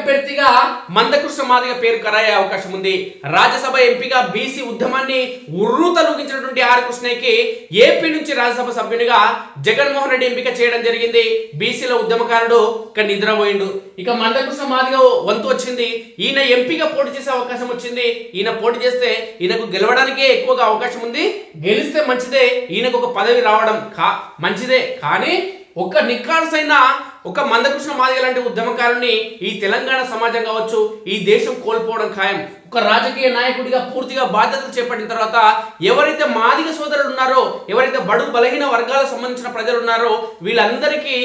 అభ్యర్థిగా మందకృష్ణ మాదిగ పేరు ఖరాయే అవకాశం ఉంది. రాజ్యసభ ఎంపీగా బీసీ ఉద్యమాన్ని ఉర్రు తొలగించినటువంటి ఆర్ కృష్ణయ్యకి ఏపీ నుంచి రాజ్యసభ సభ్యునిగా జగన్మోహన్ రెడ్డి ఎంపిక చేయడం జరిగింది. బీసీల ఉద్యమకారుడు ఇక్కడ నిద్రపోయిండు ఇక మందకృష్ణ మాదిగ వంతు వచ్చింది. ఈయన ఎంపీగా పోటీ చేసే అవకాశం వచ్చింది. ఈయన పోటీ చేస్తే ఈయనకు గెలవడానికే ఎక్కువగా అవకాశం ఉంది. గెలిస్తే మంచిదే. ఈయనకు ఒక పదవి రావడం కా మంచిదే. కానీ ఒక్క నిఖార్సైన ఒక మందకృష్ణ మాదిగ లాంటి ఉద్యమకారుని ఈ తెలంగాణ సమాజం కావచ్చు ఈ దేశం కోల్పోవడం ఖాయం. ఒక రాజకీయ నాయకుడిగా పూర్తిగా బాధ్యతలు చేపట్టిన తర్వాత ఎవరైతే మాదిగ సోదరులు ఉన్నారో ఎవరైతే బడు బలహీన వర్గాలకు సంబంధించిన ప్రజలు ఉన్నారో వీళ్ళందరికీ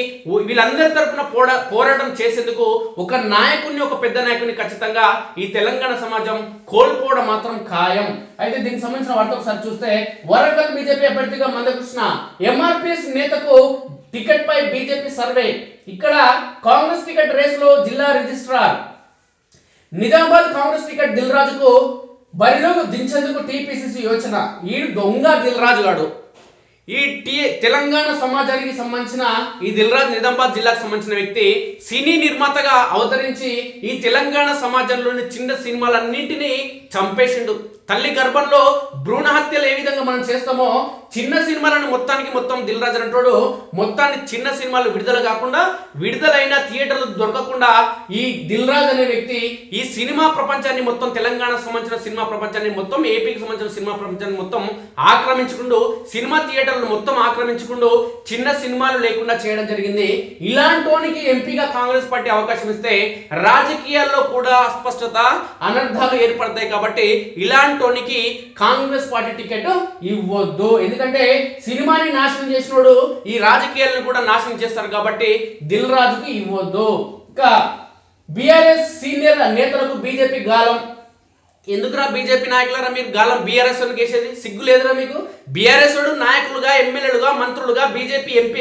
వీళ్ళందరి తరపున పోరా పోరాటం చేసేందుకు ఒక నాయకుడిని ఒక పెద్ద నాయకుడిని ఖచ్చితంగా ఈ తెలంగాణ సమాజం కోల్పోవడం మాత్రం ఖాయం. అయితే దీనికి సంబంధించిన వార్త ఒకసారి చూస్తే వరంగల్ బీజేపీ అభ్యర్థిగా మందకృష్ణ ఎంఆర్పిఎస్ నేతకు టికెట్ పై బీజేపీ సర్వే. ఇక్కడ కాంగ్రెస్ టికెట్ రేస్లో జిల్లా రిజిస్ట్రార్. నిజామాబాద్ కాంగ్రెస్ టికెట్ దిల్ రాజుకు బరిలోకి దించేందుకు టీపీసీసీ యోచన. ఈ దొంగ దిల్రాజు గాడు. ఈ టీ తెలంగాణ సమాజానికి సంబంధించిన ఈ దిల్రాజ్ నిజామాబాద్ జిల్లాకు సంబంధించిన వ్యక్తి సినీ నిర్మాతగా అవతరించి ఈ తెలంగాణ సమాజంలోని చిన్న సినిమాలన్నింటినీ చంపేసిండు. తల్లి గర్భంలో భ్రూణ హత్యలు ఏ విధంగా మనం చేస్తామో చిన్న సినిమాలను మొత్తానికి మొత్తం దిల్ రాజు అంటాడు. మొత్తాన్ని చిన్న సినిమాలు విడుదల కాకుండా విడుదలైన థియేటర్లు దొరకకుండా ఈ దిల్ రాజు అనే వ్యక్తి ఈ సినిమా ప్రపంచాన్ని మొత్తం తెలంగాణకు సంబంధించిన సినిమా ప్రపంచాన్ని మొత్తం ఏపీకి సంబంధించిన సినిమా ప్రపంచాన్ని మొత్తం ఆక్రమించుకుంటూ సినిమా థియేటర్లు మొత్తం ఆక్రమించుకుంటూ చిన్న సినిమాలు లేకుండా చేయడం జరిగింది. ఇలాంటోనికి ఎంపీగా కాంగ్రెస్ పార్టీ అవకాశం ఇస్తే రాజకీయాల్లో కూడా అస్పష్టత అనర్థాలు ఏర్పడతాయి కాబట్టి ఇలాంటి ఇలాంటోనికి కాంగ్రెస్ పార్టీ టికెట్ ఇవ్వద్దు. ఎందుకంటే సినిమాని నాశనం చేసినోడు ఈ రాజకీయాలను కూడా నాశనం చేస్తారు కాబట్టి దిల్ రాజుకి ఇవ్వద్దు. ఇంకా బీఆర్ఎస్ సీనియర్ నేతలకు బీజేపీ గాలం. ఎందుకురా బీజేపీ నాయకులరా మీరు? గాలం బీఆర్ఎస్ వేసేది సిగ్గు లేదురా మీకు? బీఆర్ఎస్ నాయకులుగా ఎమ్మెల్యేలుగా మంత్రులుగా బీజేపీ ఎంపీ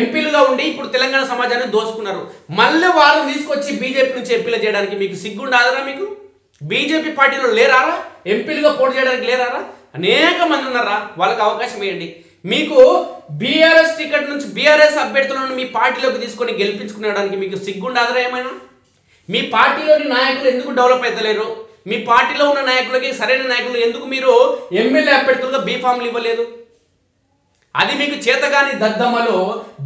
ఎంపీలుగా ఉండి ఇప్పుడు తెలంగాణ సమాజాన్ని దోచుకున్నారు. మళ్ళీ వాళ్ళని తీసుకొచ్చి బీజేపీ నుంచి ఎంపీలు చేయడానికి మీకు సిగ్గు ఉండదురా మీకు? బీజేపీ పార్టీలో లేరారా? ఎంపీలుగా పోటీ చేయడానికి లేరారా? అనేక మంది ఉన్నారా? వాళ్ళకి అవకాశం ఇవ్వండి. మీకు బీఆర్ఎస్ టికెట్ నుంచి బీఆర్ఎస్ అభ్యర్థులను మీ పార్టీలోకి తీసుకొని గెలిపించుకునేడానికి మీకు సిగ్గుండదురా ఏమైనా? మీ పార్టీలోని నాయకులు ఎందుకు డెవలప్ అవుతలేరు మీ పార్టీలో ఉన్న నాయకులకి సరైన నాయకులు ఎందుకు మీరు ఎమ్మెల్యే అభ్యర్థులుగా బీఫామ్లు ఇవ్వలేదు? అది మీకు చేతగాని దద్దమ్మలో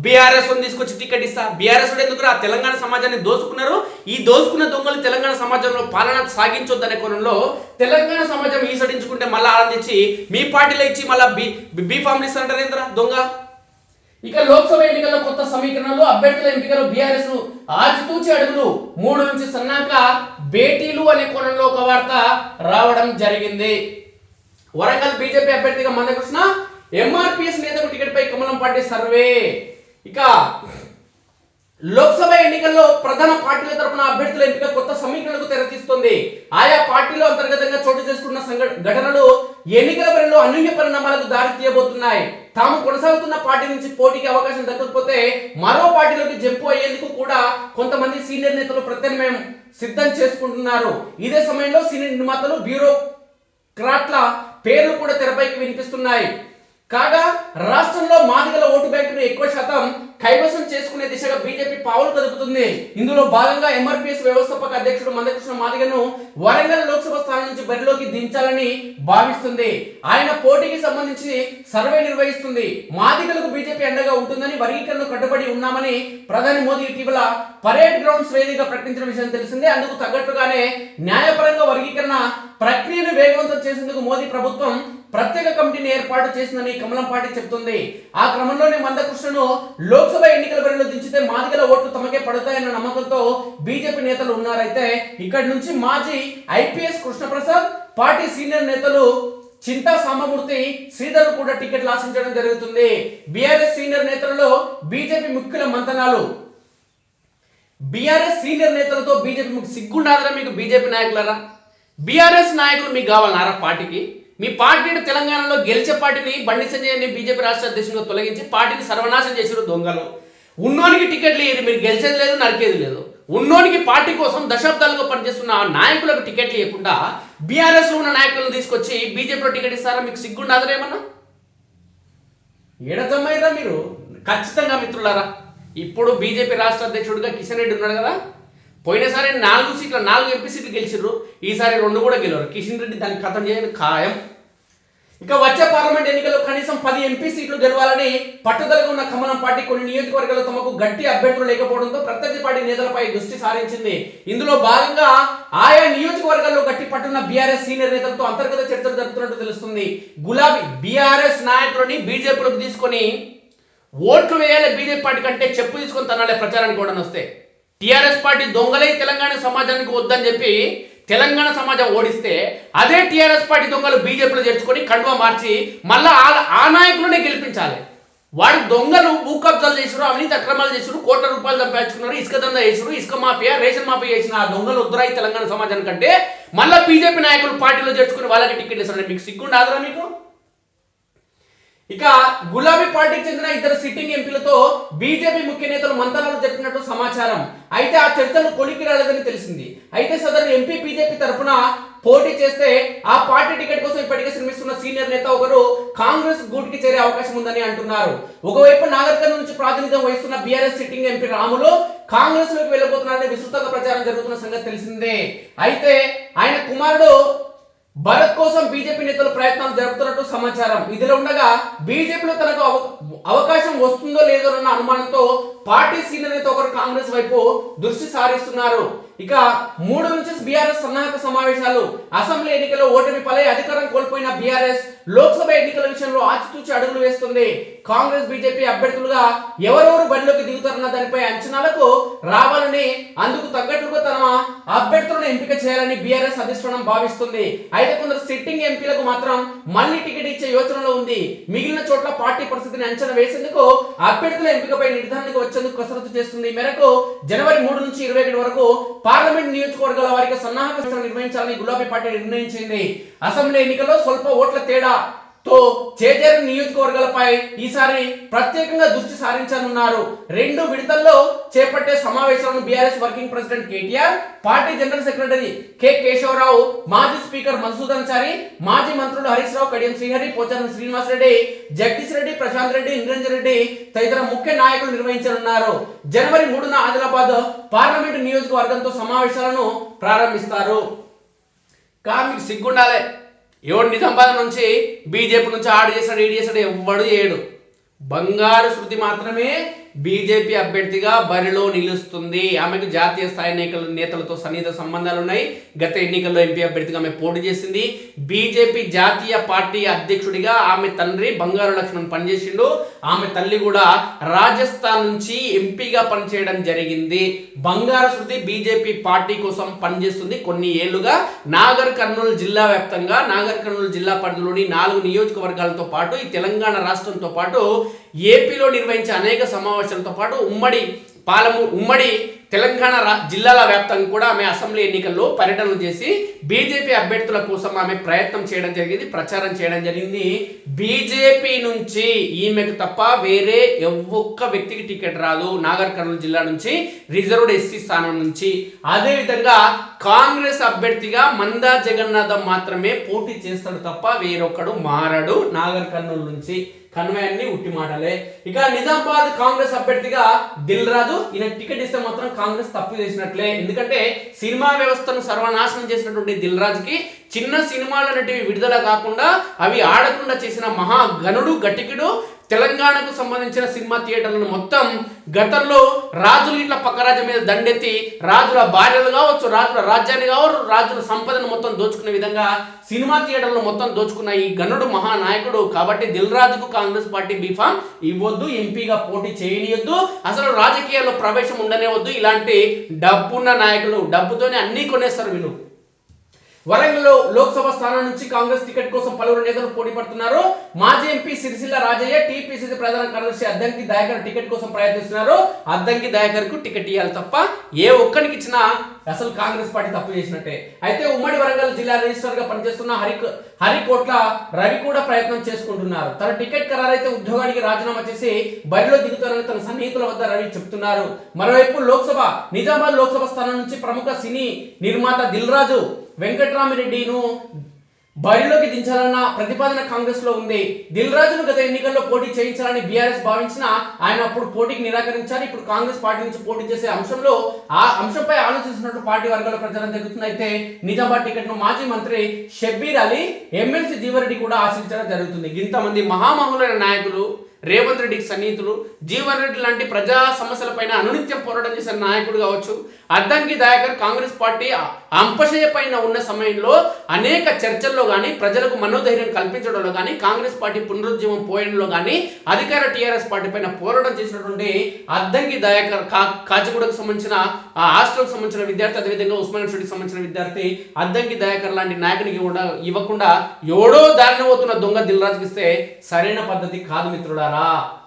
బీఆర్ఎస్ తీసుకొచ్చి టికెట్ ఇస్తా. బీఆర్ఎస్ ఎందుకు ఆ తెలంగాణ సమాజాన్ని దోచుకున్నారు ఈ దోచుకున్న దొంగలు తెలంగాణ సమాజంలో పాలన సాగించొద్దనే కోణంలో తెలంగాణ సమాజం ఈసడించుకుంటే మళ్ళీ ఆనందించి మీ పార్టీలో ఇచ్చి మళ్ళీ బీ బీఫామ్లు ఇస్తారంటారు ఏంద్రా దొంగ? ఇక లోక్సభ ఎన్నికల్లో కొత్త సమీకరణలు అభ్యర్థుల ఎంపికలో బీఆర్ఎస్ ఆచితూచి అడుగులు. మూడు నుంచి సన్నాక భేటీలు అనే కోణంలో ఒక వార్త రావడం జరిగింది. వరంగల్ బీజేపీ అభ్యర్థిగా మందకృష్ణ ఎంఆర్పిఎస్ నేతకు టికెట్ పై కమలం పార్టీ సర్వే. ఇక లోక్సభ ఎన్నికల్లో ప్రధాన పార్టీల తరపున అభ్యర్థుల ఎంపిక కొత్త సమీకరణకు తెరతీస్తుంది. ఆయా పార్టీలో అంతర్గతంగా చోటు చేసుకున్న ఘటనలు ఎన్నికల బరిలో అనూహ్య పరిణామాలకు దారి తీయబోతున్నాయి. తాము కొనసాగుతున్న పార్టీ నుంచి పోటీకి అవకాశం దక్కకపోతే మరో పార్టీలోకి జంపు అయ్యేందుకు కూడా కొంతమంది సీనియర్ నేతలు ప్రత్యామ్నాయం సిద్ధం చేసుకుంటున్నారు. ఇదే సమయంలో సీనియర్ నిర్మాతలు బ్యూరోక్రాట్ల పేర్లు కూడా తెరపైకి వినిపిస్తున్నాయి. కాగా రాష్ట్రంలో మాదిగల ఓటు బ్యాంకును ఎక్కువ శాతం కైవసం చేసుకునే దిశగా బీజేపీ పావులు కదుపుతుంది. ఇందులో భాగంగా ఎంఆర్పీఎస్ వ్యవస్థాపక అధ్యక్షుడు మందకృష్ణ మాదిగను వరంగల్ లోక్సభ స్థానం నుంచి బరిలోకి దించాలని భావిస్తుంది. ఆయన పోటీకి సంబంధించి సర్వే నిర్వహిస్తుంది. మాదిగలకు బీజేపీ అండగా ఉంటుందని వర్గీకరణకు కట్టుబడి ఉన్నామని ప్రధాని మోదీ ఇటీవల పరేడ్ గ్రౌండ్స్ వేదికగా ప్రకటించిన విషయం తెలిసిందే. అందుకు తగ్గట్టుగానే న్యాయపరంగా వర్గీకరణ ప్రక్రియను వేగవంతం చేసేందుకు మోదీ ప్రభుత్వం ప్రత్యేక కమిటీని ఏర్పాటు చేసిందని కమలం పార్టీ చెబుతుంది. ఆ క్రమంలోనే మందకృష్ణను లోక్సభ ఎన్నికల బరిలో దించితే మాదిగల ఓట్లు తమకే పడతాయన్న నమ్మకంతో బీజేపీ నేతలు ఉన్నారైతే ఇక్కడి నుంచి మాజీ ఐపీఎస్ కృష్ణప్రసాద్ పార్టీ సీనియర్ నేతలు చింతా సామమూర్తి శ్రీధర్ కూడా టికెట్లు ఆశించడం జరుగుతుంది. బీఆర్ఎస్ సీనియర్ నేతలలో బీజేపీ ముఖ్యుల మంతనాలు. బీఆర్ఎస్ సీనియర్ నేతలతో బీజేపీ మీకు సిగ్గుండాదరా మీకు బీజేపీ నాయకులరా? బీఆర్ఎస్ నాయకులు మీకు కావాలన్నారా పార్టీకి? మీ పార్టీని తెలంగాణలో గెలిచే పార్టీని బండి సంజయ్ని బీజేపీ రాష్ట్ర అధ్యక్షుడిగా తొలగించి పార్టీని సర్వనాశం చేసిన దొంగలు. ఉన్నోనికి టికెట్లు లేదు మీరు గెలిచేది లేదు నరికేది లేదు. ఉన్నోనికి పార్టీ కోసం దశాబ్దాలుగా పనిచేస్తున్న ఆ నాయకులకు టికెట్లు లేకుండా బీఆర్ఎస్ ఉన్న నాయకులను తీసుకొచ్చి బీజేపీలో టికెట్ ఇస్తారా? మీకు సిగ్గుండదురా ఏమన్నా? ఎడతమ్మాయిరా మీరు? ఖచ్చితంగా మిత్రులారా ఇప్పుడు బీజేపీ రాష్ట్ర అధ్యక్షుడిగా కిషన్ రెడ్డి ఉన్నాడు కదా. పోయినసారి నాలుగు సీట్లు నాలుగు ఎంపీ సీట్లు గెలిచిర్రు. ఈసారి రెండు కూడా గెలవరు. కిషన్ రెడ్డి దాన్ని ఖతం చేయని ఖాయం. ఇక వచ్చే పార్లమెంట్ ఎన్నికల్లో కనీసం పది ఎంపీ సీట్లు గెలవాలని పట్టుదలగా ఉన్న కమలం పార్టీ కొన్ని నియోజకవర్గాల్లో తమకు గట్టి అభ్యర్థులు లేకపోవడంతో ప్రత్యర్థి పార్టీ నేతలపై దృష్టి సారించింది. ఇందులో భాగంగా ఆయా నియోజకవర్గాల్లో గట్టి పట్టున్న బీఆర్ఎస్ సీనియర్ నేతలతో అంతర్గత చర్చలు జరుపుతున్నట్టు తెలుస్తుంది. గులాబీ బీఆర్ఎస్ నాయకులని బీజేపీలోకి తీసుకొని ఓట్లు వేయాలి బీజేపీ పార్టీ కంటే చెప్పు తీసుకొని తనాలే ప్రచారానికి కూడా వస్తే. టీఆర్ఎస్ పార్టీ దొంగలై తెలంగాణ సమాజానికి వద్దని చెప్పి తెలంగాణ సమాజం ఓడిస్తే అదే టీఆర్ఎస్ పార్టీ దొంగలు బీజేపీలో చేర్చుకొని కండువ మార్చి మళ్ళా ఆ- నాయకులనే గెలిపించాలి. వాడు దొంగలు భూ కబ్జాలు చేసారు అవినీతి అక్రమాలు చేసారు కోట్ల రూపాయలు సంపాదించుకున్నారు ఇసుక దందా చేసారు ఇసుక మాఫియా రేషన్ మాఫియా చేసిన ఆ దొంగలు ఉద్దరాయి తెలంగాణ సమాజానికి మళ్ళీ బీజేపీ నాయకులు పార్టీలో చేర్చుకుని వాళ్ళకి టికెట్ ఇస్తారు మీకు సిగ్గుండాదరా మీకు? ఇక గులాబీ పార్టీకి చెందిన ఇద్దరు సిట్టింగ్ ఎంపీలతో బీజేపీ ముఖ్య నేతలు మంతనాలు జరిపినట్టు సమాచారం. అయితే ఆ చర్చలు కొలికి రాలేదని తెలిసింది. అయితే సదరు ఎంపీ బీజేపీ తరఫున పోటీ చేస్తే ఆ పార్టీ టికెట్ కోసం ఇప్పటికే శ్రమిస్తున్న సీనియర్ నేత ఒకరు కాంగ్రెస్ గూటికి చేరే అవకాశం ఉందని అంటున్నారు. ఒకవైపు నాగర్కర్ నుంచి ప్రాతినిధ్యం వహిస్తున్న బీఆర్ఎస్ సిట్టింగ్ ఎంపీ రాములు కాంగ్రెస్లోకి వెళ్ళబోతున్నారని విస్తృతంగా ప్రచారం జరుగుతున్న సంగతి తెలిసిందే. అయితే ఆయన కుమారుడు భరత్ కోసం బీజేపీ నేతలు ప్రయత్నాలు జరుపుతున్నట్టు సమాచారం. ఇదిలో ఉండగా బీజేపీలో తనకు అవ- అవకాశం వస్తుందో లేదో అన్న అనుమానంతో పార్టీ సీనియర్ నేత ఒకరు కాంగ్రెస్ వైపు దృష్టి సారిస్తున్నారు. ఇక మూడు నుంచి బీఆర్ఎస్ సన్నాహక సమావేశాలు. అసెంబ్లీ ఎన్నికల్లో ఓటమి పలై అధికారం కోల్పోయిన బీఆర్ఎస్ లోక్సభ ఎన్నికల విషయంలో ఆచితూచి అడుగులు వేస్తుంది. కాంగ్రెస్ బీజేపీ అభ్యర్థులుగా ఎవరెవరు బరిలోకి దిగుతారన్న దానిపై అంచనాలకు రావాలని అందుకు తగ్గట్టుగా తన అభ్యర్థులను ఎంపిక చేయాలని బీఆర్ఎస్ అధిష్టానం భావిస్తుంది. అయితే కొందరు సిట్టింగ్ ఎంపీలకు మాత్రం మళ్ళీ టికెట్ ఇచ్చే యోచనలో ఉంది. మిగిలిన చోట్ల పార్టీ పరిస్థితిని అంచనా వేసేందుకు అభ్యర్థుల ఎంపికపై నిర్ధారణకు వచ్చేందుకు కసరత్తు చేస్తుంది. ఈ మేరకు జనవరి మూడు నుంచి ఇరవై ఒకటి వరకు పార్లమెంట్ నియోజకవర్గాల వారికి సన్నాహక నిర్వహించాలని గులాబీ పార్టీ నిర్ణయించింది. అసెంబ్లీ ఎన్నికల్లో స్వల్ప ఓట్ల తేడా తో చేజేరు నియోజకవర్గాలపై ఈసారి ప్రత్యేకంగా దృష్టి సారించనున్నారు. రెండు విడతల్లో చేపట్టే సమావేశాలను BRS working president KTR party general secretary K Keshava Rao మాజీ స్పీకర్ మధుసూదన్ చారి మాజీ మంత్రులు హరీష్ రావు కడియం శ్రీహరి పోచారం శ్రీనివాస్ రెడ్డి జగదీష్ రెడ్డి ప్రశాంత్ రెడ్డి నిరంజన్ రెడ్డి తదితర ముఖ్య నాయకులు నిర్వహించనున్నారు. జనవరి మూడున ఆదిలాబాద్ పార్లమెంటు నియోజకవర్గంతో సమావేశాలను ప్రారంభిస్తారు. కానీ మీకు సిగ్గుండాలి. ఎవడు నిజామాబాద్ నుంచి బీజేపీ నుంచి ఆడు చేశాడు ఈడు చేశాడు ఎవ్వడు చేయడు. బంగారు శృతి మాత్రమే బీజేపీ అభ్యర్థిగా బరిలో నిలుస్తుంది. ఆమెకు జాతీయ స్థాయి నేతల నేతలతో సన్నిహిత సంబంధాలు ఉన్నాయి. గత ఎన్నికల్లో ఎంపీ అభ్యర్థిగా ఆమె పోటీ చేసింది. బీజేపీ జాతీయ పార్టీ అధ్యక్షుడిగా ఆమె తండ్రి బంగారు లక్ష్మణ్ పనిచేసిండు. ఆమె తల్లి కూడా రాజస్థాన్ నుంచి ఎంపీగా పనిచేయడం జరిగింది. బంగారు శృతి బీజేపీ పార్టీ కోసం పనిచేస్తుంది. కొన్ని ఏళ్ళుగా నాగర్ కర్నూలు జిల్లా వ్యాప్తంగా నాగర్ కర్నూలు జిల్లా పరిధిలోని నాలుగు నియోజకవర్గాలతో పాటు ఈ తెలంగాణ రాష్ట్రంతో పాటు ఏపీలో నిర్వహించే అనేక సమావేశాలతో పాటు ఉమ్మడి పాలము ఉమ్మడి తెలంగాణ రా- జిల్లాల వ్యాప్తంగా కూడా ఆమె అసెంబ్లీ ఎన్నికల్లో పర్యటనలు చేసి బీజేపీ అభ్యర్థుల కోసం ఆమె ప్రయత్నం చేయడం జరిగింది ప్రచారం చేయడం జరిగింది. బీజేపీ నుంచి ఈమెకు తప్ప వేరే ఒక్క వ్యక్తికి టికెట్ రాదు. నాగర్ కర్నూలు జిల్లా నుంచి రిజర్వ్డ్ ఎస్సీ స్థానం నుంచి. అదేవిధంగా కాంగ్రెస్ అభ్యర్థిగా మందా జగన్నాథం మాత్రమే పోటీ చేస్తాడు తప్ప వేరొక్కడు మారడు నాగర్ కర్నూలు నుంచి. కన్వే అన్ని ఉట్టి మాటలే. ఇక నిజామాబాద్ కాంగ్రెస్ అభ్యర్థిగా దిల్ రాజు ఈయన టికెట్ ఇస్తే మాత్రం కాంగ్రెస్ తప్పు చేసినట్లే. ఎందుకంటే సినిమా వ్యవస్థను సర్వనాశనం చేసినటువంటి దిల్ రాజుకి చిన్న సినిమాలు అనేటివి విడుదల కాకుండా అవి ఆడకుండా చేసిన మహా గనుడు గట్టికుడు తెలంగాణకు సంబంధించిన సినిమా థియేటర్లను మొత్తం గతంలో రాజులు ఇట్లా పక్క మీద దండెత్తి రాజుల భార్యలు కావచ్చు రాజుల రాజ్యాన్ని కావచ్చు రాజుల సంపదను మొత్తం దోచుకునే విధంగా సినిమా థియేటర్లు మొత్తం దోచుకున్న ఈ గనుడు మహానాయకుడు. కాబట్టి దిల్ రాజుకు కాంగ్రెస్ పార్టీ బీఫామ్ ఇవ్వద్దు ఎంపీగా పోటీ చేయనియొద్దు. అసలు రాజకీయాల్లో ప్రవేశం ఉండనే వద్దు. ఇలాంటి డబ్బున్న నాయకులు డబ్బుతోనే అన్నీ కొనేస్తారు వీళ్ళు. వరంగల్లో లోక్సభ స్థానం నుంచి కాంగ్రెస్ టికెట్ కోసం పలువురు నేతలు పోటీ పడుతున్నారు. మాజీ ఎంపీ సిరిసిల్ల రాజయ్య టీపీసీసీ ప్రధాన కార్యదర్శి అద్దంకి దయాకర్ టికెట్ కోసం ప్రయత్నిస్తున్నారు. అద్దంకి దయాకర్కు టికెట్ ఇవ్వాలి తప్ప ఏ ఒక్కరికి ఇచ్చినా అసలు కాంగ్రెస్ పార్టీ తప్పు చేసినట్టే. అయితే ఉమ్మడి వరంగల్ జిల్లా రిజిస్టర్గా పనిచేస్తున్న హరి హరికోట్ల రవి కూడా ప్రయత్నం చేసుకుంటున్నారు. తన టికెట్ ఖరారైతే ఉద్యోగానికి రాజీనామా చేసి బరిలో దిగుతారని తన సన్నిహితుల వద్ద రవి చెప్తున్నారు. మరోవైపు లోక్సభ నిజామాబాద్ లోక్సభ స్థానం నుంచి ప్రముఖ సినీ నిర్మాత దిల్ రాజు వెంకట్రామిరెడ్డిను బరిలోకి దించాలన్న ప్రతిపాదన కాంగ్రెస్లో ఉంది. దిల్ రాజును గత ఎన్నికల్లో పోటీ చేయించాలని బీఆర్ఎస్ భావించిన ఆయన అప్పుడు పోటీకి నిరాకరించారు. ఇప్పుడు కాంగ్రెస్ పార్టీ నుంచి పోటీ చేసే అంశంలో ఆ అంశంపై ఆలోచిస్తున్నట్టు పార్టీ వర్గాల్లో ప్రచారం జరుగుతుంది. అయితే నిజామాబాద్ టికెట్ను మాజీ మంత్రి షబ్బీర్ అలీ ఎమ్మెల్సీ జీవరెడ్డి కూడా ఆశించడం జరుగుతుంది. ఇంతమంది మహామహులైన నాయకులు రేవంత్ రెడ్డికి సన్నిహితులు జీవన్ రెడ్డి లాంటి ప్రజా సమస్యలపైన అనునిత్యం పోరాటం చేసిన నాయకుడు కావచ్చు అద్దంకి దయాకర్ కాంగ్రెస్ పార్టీ అంపశయ పైన ఉన్న సమయంలో అనేక చర్చల్లో కానీ ప్రజలకు మనోధైర్యం కల్పించడంలో కానీ కాంగ్రెస్ పార్టీ పునరుజ్జీవం పోయడంలో కానీ అధికార టీఆర్ఎస్ పార్టీ పైన పోరాటం చేసినటువంటి అద్దంకి దయాకర్ కా కాచిగూడకు సంబంధించిన ఆ హాస్టల్కి సంబంధించిన విద్యార్థి అదేవిధంగా ఉస్మాన్ యూనివర్సిటీకి సంబంధించిన విద్యార్థి అద్దంకి దయాకర్ లాంటి నాయకునికి కూడా ఇవ్వకుండా ఎవడో దారిన పోతున్న దొంగ దిల్రాజుకి ఇస్తే సరైన పద్ధతి కాదు మిత్రులారా